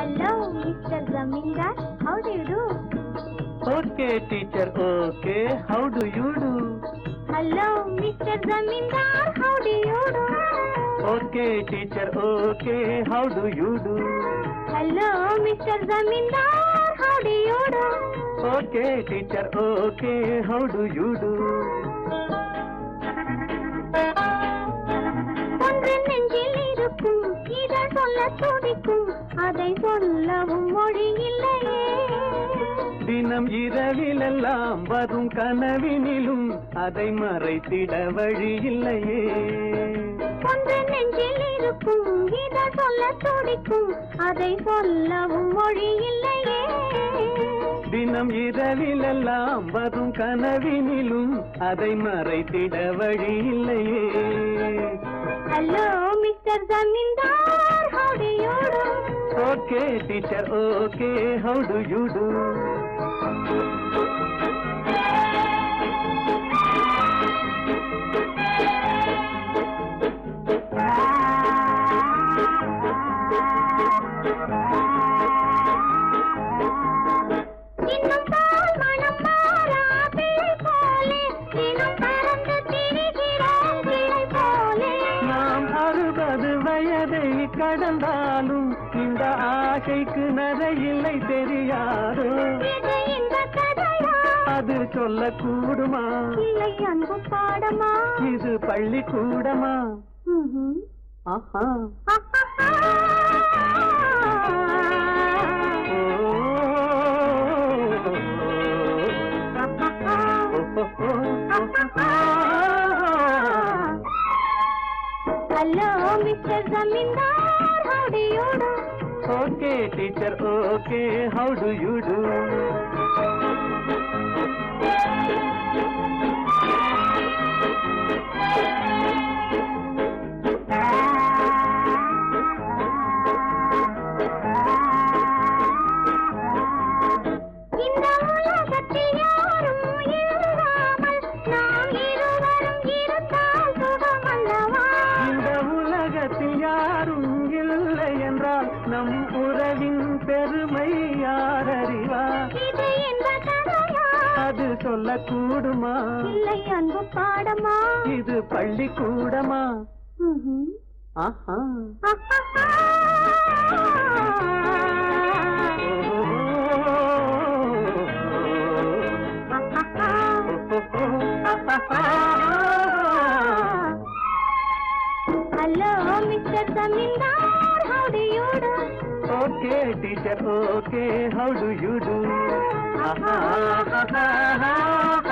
Hello mister जमींदार how do you do okay teacher okay how do you do hello mister जमींदार how do you do okay teacher okay how do you do hello mister जमींदार how do you do okay teacher okay how do you do துடிக்கும் அதை சொல்லவும் மொழி இல்லையே தினம் இரவிலெல்லாம் வரும் கனவினிலும் அதை மறைத்திட வழி இல்லையே ஒன்று நெஞ்சில் இருக்கும் இதழ் சொல்ல துடிக்கும் அதை சொல்லவும் மொழி இல்லையே தினம் இரவிலெல்லாம் வரும் கனவினிலும் அதை மறைத்திட வழி இல்லையே hello mister zamindar Okay, teacher, okay, how do you do? வயதை கடந்தாலும் இந்த ஆசைக்கு நரையில்லை தெரியாது. அது சொல்லக்கூடுமா? இல்லை அன்பு பாடமா இது பள்ளிக்கூடமா? ம்ஹும். ஆஹா. ஹலோ மிஸ்டர் ஜமீன்தார் how do you do? Okay teacher okay how do you do இந்த சொல்லக்கூடுமா இல்லை அன்பு பாடமா? இது பள்ளிக்கூடமா. ஆஹா. ஹலோ மிஸ்டர் ஜமீன்தார் how do you do? Okay teacher okay how do you do Aha